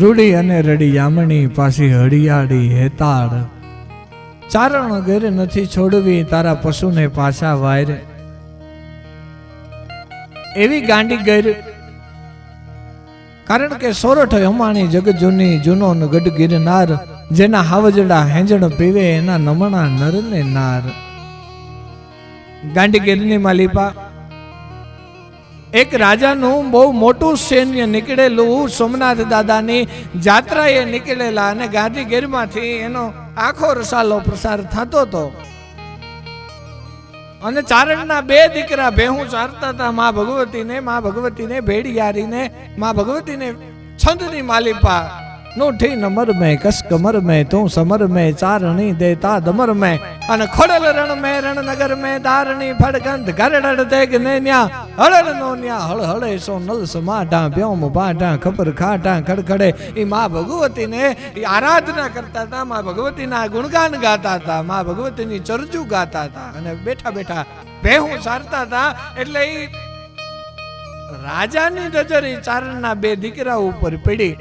રૂડી અને રડી યામણી પાછી હળિયાળી હેતાળ. ચારણ ઘેર નથી છોડવી, તારા પશુને પાછા વાયરે. એવી ગાંડી ગેર કારણ કે સોરઠ હમાણી જગત જૂની જૂનો ગઢ ગિરનાર જેના હાવજડા હેંજણ પીવે એના નમણા નર ને નાર. ગાંડી ગીરની માલિપા એક રાજાનું બહુ મોટું સૈન્ય નીકળેલું, સોમનાથ દાદાની જાત્રાએ નીકળેલા અને ગાંધીગીરમાંથી એનો આખો રસાલો પ્રસાર થતો હતો. અને ચારણના બે દીકરા ભેહું ચારતા હતા, મા ભગવતીને મા ભગવતીને ભેડિયારીને મા ભગવતીને છંદની માલિપા નોઠી નમર મેં કસ કમર મેં તું સમર મેં, ચારણી દેતા દમર મેં. અને ખોડલ રણ મેં, રણનગર મેં, દારણી ફડકંત ગરડડ દેગ ને હળડ નો હળ હળે સો નલ સમાટા બ્યોમ બાટા ખબર ખાટા ખડખડે. એ માં ભગવતીને આરાધના કરતા હતા માં ભગવતીના ગુણગાન ગાતા હતા માં ભગવતીની ચરજુ ગાતા હતા અને બેઠા બેઠા ભેહું સારતા હતા એટલે ઈ રાજાની નજર ઈ ચારણના બે દીકરા ઉપર પડી.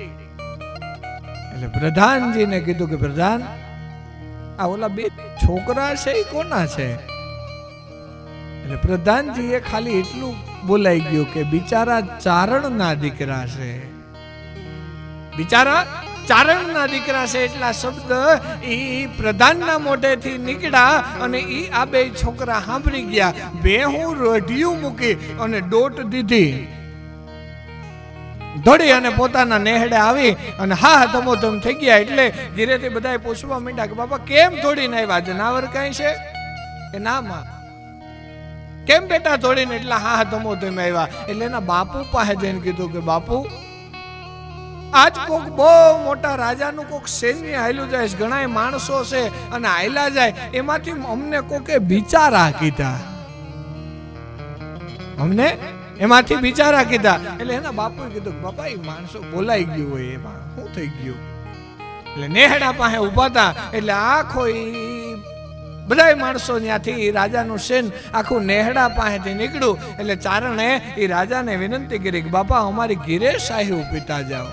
એટલે પ્રધાનજીને કીધું કે, પ્રધાન, આ ઓલા બે છોકરા છે એ કોના છે? એટલે પ્રધાનજીએ ખાલી એટલું બોલાઈ ગયું કે, બિચારા ચારણના દીકરા છે. બિચારા ચારણના દીકરા છે એટલા શબ્દ ઈ પ્રધાનના મોઢેથી નીકળ્યા અને ઈ આ બે છોકરા સાંભળી ગયા. બે હું રઢિયું મૂકી અને દોટ દીધી. દોડી અને પોતાના નેહડે આવી અને હા ધમોધમ થઈ ગયા એટલે ધીરેથી બધાએ પૂછવા માંડ્યા કે, બાપા, કેમ દોડીને આવ્યા? જનાવર કઈ છે? કે ના, માં. કેમ બેટા દોડીને? એટલા હા ધમોધમ આવ્યા. એટલે એના બાપુ પાસે જઈને કીધું કે, બાપુ, આજ કોક બહુ મોટા રાજાનું કોક સૈન્ય હાલ્યું જાય ઘણા માણસો છે અને હાયલા જાય, એમાંથી અમને કોકે બિચારા કીધા. અમને? એમાંથી બિચારા કીધા. એટલે એના બાપુએ કીધું બાપા, એ માણસો બોલાઈ ગયું હોય એમાં. શું થઈ ગયું? એટલે નેહડા પાસે ઊભા હતા. એટલે આખો બધા માણસો ત્યાંથી રાજાનું સેન આખું નેહડા પાસેથી નીકળ્યું. એટલે ચારણે એ રાજાને વિનંતી કરી કે, બાપા, અમારી ઘીરે સાહી પીતા જાઓ.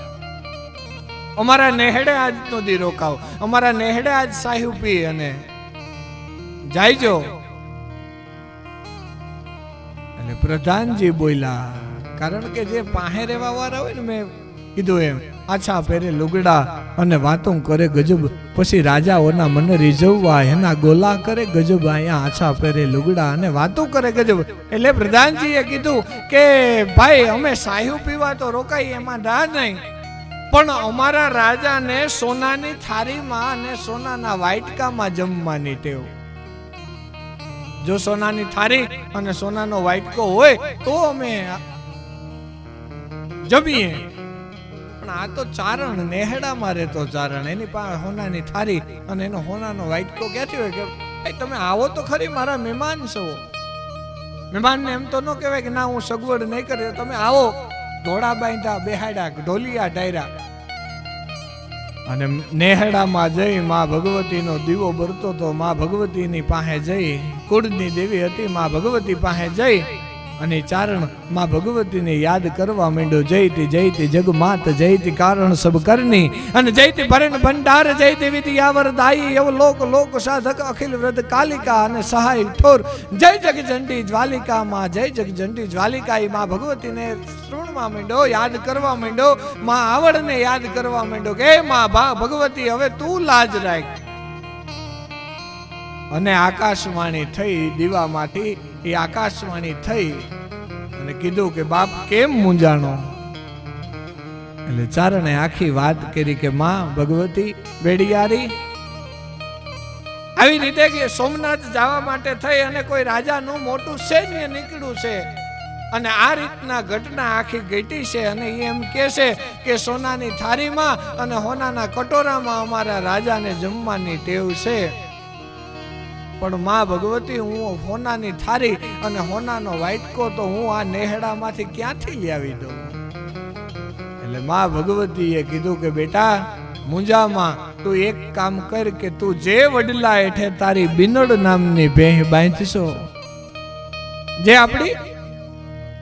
અમારા નેહડે આજ દી રોકાવ. અમારા નેહડે આજ સાહી પી અને જાયજો. એટલે પ્રધાનજી બોલ્યા, કારણ કે જે પાહે રહેવા વાળા હોય ને મેં કીધું એમ, આછા પહેરે લુગડા અને વાતો કરે ગજબ, પછી રાજાઓના મન રીઝવવા એના ગોલા કરે ગજબ, અહીંયા આછા પહેરે લુગડા અને વાતો કરે ગજબ. એટલે પ્રધાનજીએ કીધું કે, ભાઈ, અમે સાહ્યુ પીવા તો રોકાઈ એમાં ના નહીં. પણ અમારા રાજાને સોનાની થાળીમાં અને સોનાના વાટકામાં જમવાની ટેવ. જો સોનાની થાળી અને સોનાનો વાઇટકો હોય તો અમે જમીએ. પણ આ તો ચારણ, નેહડામાં રહેતો ચારણ. એની પાસે હોનાની થાળી અને એનો હોનાનો વાઇટકો ક્યાંથી હોય કે ભાઈ તમે આવો તો ખરી, મારા મહેમાન છો. મહેમાનને એમ તો ન કહેવાય કે ના, હું સગવડ નહીં કરે, તમે આવો. ઘોડા બાંધ્યા બેહાડ્યા, ઢોલિયા ડાયરા અને નેહડામાં જઈ મા ભગવતીનો દીવો બરતો તો મા ભગવતીની પાસે જઈ, કુળની દેવી હતી, મા ભગવતી પાસે જઈ અને ચારણમાં ભગવતીને યાદ કરવા માંડ્યો. જયતી જયતી, જગમાત, જયતી કારણ સબ કરની. અને જયતી ભરણ ભંડાર, જયતી વિદ્યાવર દાઈ એવ લોક લોક સાધક, અખિલ વ્રત કાલિકા અને સહાય ઠોર. જય જગ જંડી જ્વાલિકા માં, જય જગ જંડી જ્વાલિકા એ માં ભગવતીને શ્રવણમાં માંડ્યો, યાદ કરવા માંડ્યો. માં આવડને યાદ કરવા માંડ્યો કે માં ભા, ભગવતી, હવે તું લાજ રાખ. અને આકાશવાણી થઈ દીવામાંથી એ આકાશવાણી થઈ અને કીધું કે, બાપ, કેમ મૂંઝાણો? એટલે ચારણે આખી વાત કરી કે, માં, ભગવતી બેડિયારી. આવી રીતે કે સોમનાથ જવા માટે થઈ અને કોઈ રાજાનું મોટું સૈન્ય નીકળ્યું છે અને આ રીતના ઘટના આખી ઘટી છે અને એ એમ કહે છે કે, સોનાની થાળીમાં અને હોનાના કટોરામાં અમારા રાજાને જમવાની ટેવ છે. પણ માં ભગવતી, હું હોનાની થારી અને હોનાનો વાઇટકો તો હું આ નેહડામાંથી ક્યાંથી લાવી દઉં? એટલે માં ભગવતીએ કીધું કે, બેટા, મુંજામાં તું એક કામ કર કે તું જે વડલા હેઠે તારી બિનડ નામની ભેહ બાંધશો. જે આપણી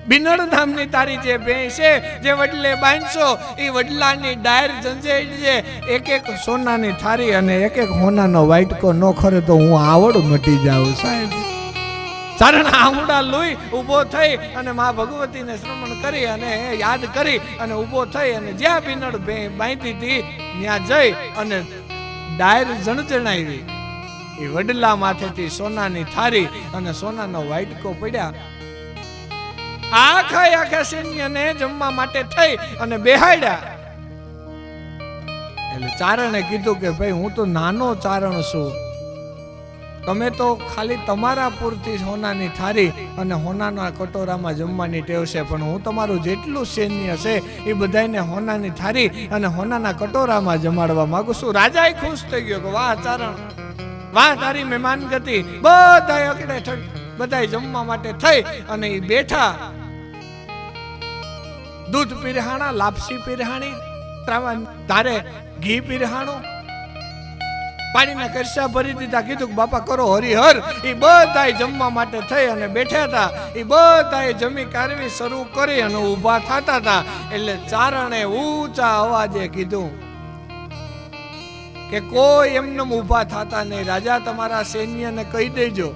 બિનડ નામની તારી જે ભેંસ છે, જે વડલે બાંધશો એ વડલાની ડાયર ઝંઝેડજે એક એક સોનાની થારી અને એક એક હોનાનો વાઇટકો ન ખરે તો હું આવડ મટી જાઉં, સાહેબ. ચારણ આંગુડા લોહી ઊભો થઈ અને મા ભગવતીને શ્રમણ કરી અને યાદ કરી અને ઊભો થઈ અને જ્યાં બિનડ બાંધી હતી, ત્યાં જઈ અને ડાયર જણજણાવી એ વડલા માથેથી સોનાની થારી અને સોનાનો વાઇટકો પડ્યા. આખા આખા સૈન્યને જમવા માટે થઈ અને બેહાડ્યા. એટલે ચારણે કીધું કે, ભાઈ, હું તો નાનો ચારણ છું. તમે તો ખાલી તમારા પૂરતી સોનાની થારી અને હોનાના કટોરામાં જમવાની ટેવ છે, પણ હું તમારું જેટલું સૈન્ય છે, એ બધાને હોનાની થારી અને હોનાના કટોરામાં જમાડવા માંગુ છું. રાજાએ ખુશ થઈ ગયો કે, વાહ, ચારણ. વાહ, તારી મહેમાન ગતિ બધા અકડે બધા જમવા માટે થઈ અને એ બેઠા. દૂધ પીરહાણા, લાપસી પીરહાણી તારે ઘી પીરહાણું. પાણીના કરશા ભરી દીધા, કીધું કે બાપા કરો હરિહર. એ બધા જમવા માટે થઈ અને બેઠા હતા. એ બધા જમી કારવી શરૂ કરી અને ઊભા થતા હતા. એટલે ચારણે ઊંચા અવાજે કીધું કે કોઈ એમને ઊભા થતા નહીં. રાજા તમારા સૈન્યને કહી દેજો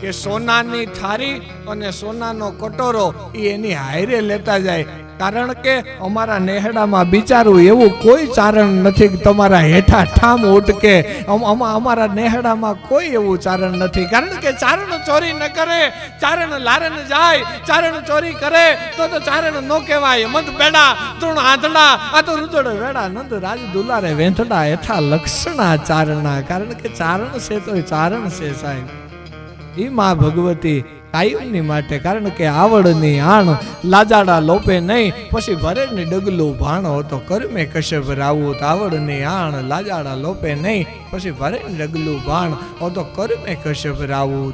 કે સોનાની થારી અને સોનાનો કટોરો એ એની હાયરે લેતા જાય. કારણ કે અમારા નેહડામાં બિચારું એવું કોઈ ચારણ નથી તમારા હેઠા ઠામ ઉટકે. અમ- અમ- અમારા નેહડામાં કોઈ એવું ચારણ નથી. કારણ કે ચારણ ચોરી ન કરે, ચારણ લારણ જાય, ચારણ ચોરી કરે, તો તો ચારણ ન કહેવાય. મંદ પેડા તૃણ આંધળા, આ તો રુદડ વેડા, નંદ રાજ દુલારે વેંધડા હેઠા લક્ષણા ચારણા. કારણ કે ચારણ છે તો ચારણ છે સાહેબ. એ મા ભગવતી કાયમની માટે, કારણ કે આવડની આણ લાજાડા લોપે નહીં, પછી ભરેડને ડગલું ભાણો તો કરમે કશ્યપ તો આવડની આણ લાજાડા લોપે નહીં, પછી ભરેડને ડગલું ભાણ તો કરમે કશ્યપ રાવું